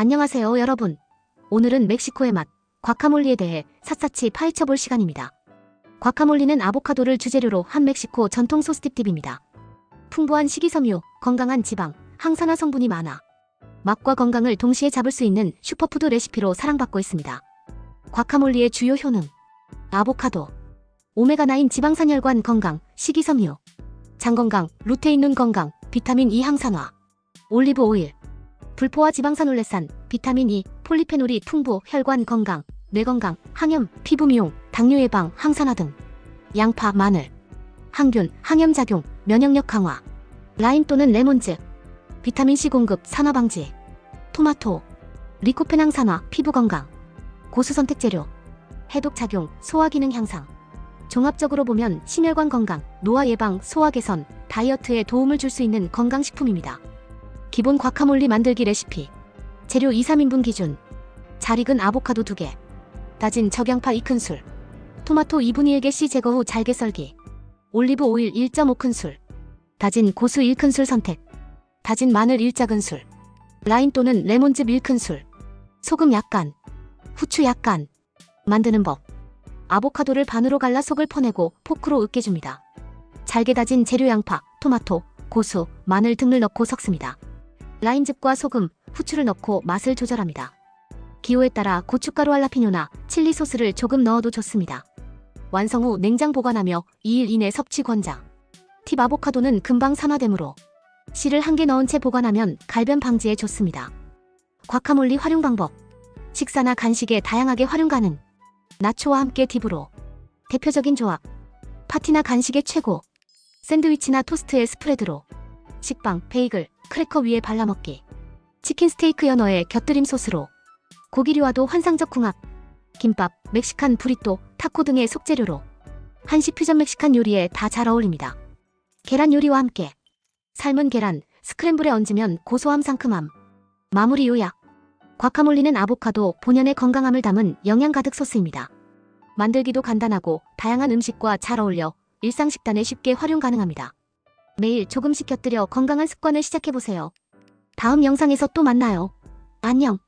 안녕하세요, 여러분. 오늘은 멕시코의 맛, 과카몰리에 대해 샅샅이 파헤쳐 볼 시간입니다. 과카몰리는 아보카도를 주재료로 한 멕시코 전통 소스팁tip입니다. 풍부한 식이섬유, 건강한 지방, 항산화 성분이 많아 맛과 건강을 동시에 잡을 수 있는 슈퍼푸드 레시피로 사랑받고 있습니다. 과카몰리의 주요 효능 아보카도 오메가9 지방산혈관 건강, 식이섬유 장 건강, 루테인 눈 건강, 비타민 E 항산화 올리브 오일 불포화 지방산올레산, 비타민 E, 폴리페놀이 풍부, 혈관 건강, 뇌 건강, 항염, 피부 미용, 당뇨 예방, 항산화 등. 양파, 마늘, 항균, 항염 작용, 면역력 강화. 라임 또는 레몬즙, 비타민 C 공급, 산화 방지. 토마토, 리코펜 항산화, 피부 건강. 고수 선택 재료, 해독 작용, 소화 기능 향상. 종합적으로 보면 심혈관 건강, 노화 예방, 소화 개선, 다이어트에 도움을 줄 수 있는 건강식품입니다. 기본 과카몰리 만들기 레시피. 재료 2, 3인분 기준. 잘 익은 아보카도 2개. 다진 적양파 2큰술. 토마토 2분의 1개 씨 제거 후 잘게 썰기. 올리브 오일 1.5큰술. 다진 고수 1큰술 선택. 다진 마늘 1작은술. 라임 또는 레몬즙 1큰술. 소금 약간. 후추 약간. 만드는 법. 아보카도를 반으로 갈라 속을 퍼내고 포크로 으깨줍니다. 잘게 다진 재료 양파, 토마토, 고수, 마늘 등을 넣고 섞습니다. 라임즙과 소금, 후추를 넣고 맛을 조절합니다. 기호에 따라 고춧가루 할라피뇨나 칠리 소스를 조금 넣어도 좋습니다. 완성 후 냉장 보관하며 2일 이내 섭취 권장. 팁 아보카도는 금방 산화되므로 씨를 한 개 넣은 채 보관하면 갈변 방지에 좋습니다. 과카몰리 활용 방법. 식사나 간식에 다양하게 활용 가능. 나초와 함께 팁으로. 대표적인 조합. 파티나 간식의 최고. 샌드위치나 토스트의 스프레드로. 식빵, 베이글, 크래커 위에 발라먹기. 치킨 스테이크 연어에 곁들임 소스로. 고기류와도 환상적 궁합. 김밥, 멕시칸 브리또, 타코 등의 속재료로. 한식 퓨전 멕시칸 요리에 다 잘 어울립니다. 계란 요리와 함께. 삶은 계란, 스크램블에 얹으면 고소함 상큼함. 마무리 요약. 과카몰리는 아보카도 본연의 건강함을 담은 영양 가득 소스입니다. 만들기도 간단하고 다양한 음식과 잘 어울려 일상 식단에 쉽게 활용 가능합니다. 매일 조금씩 곁들여 건강한 습관을 시작해보세요. 다음 영상에서 또 만나요. 안녕.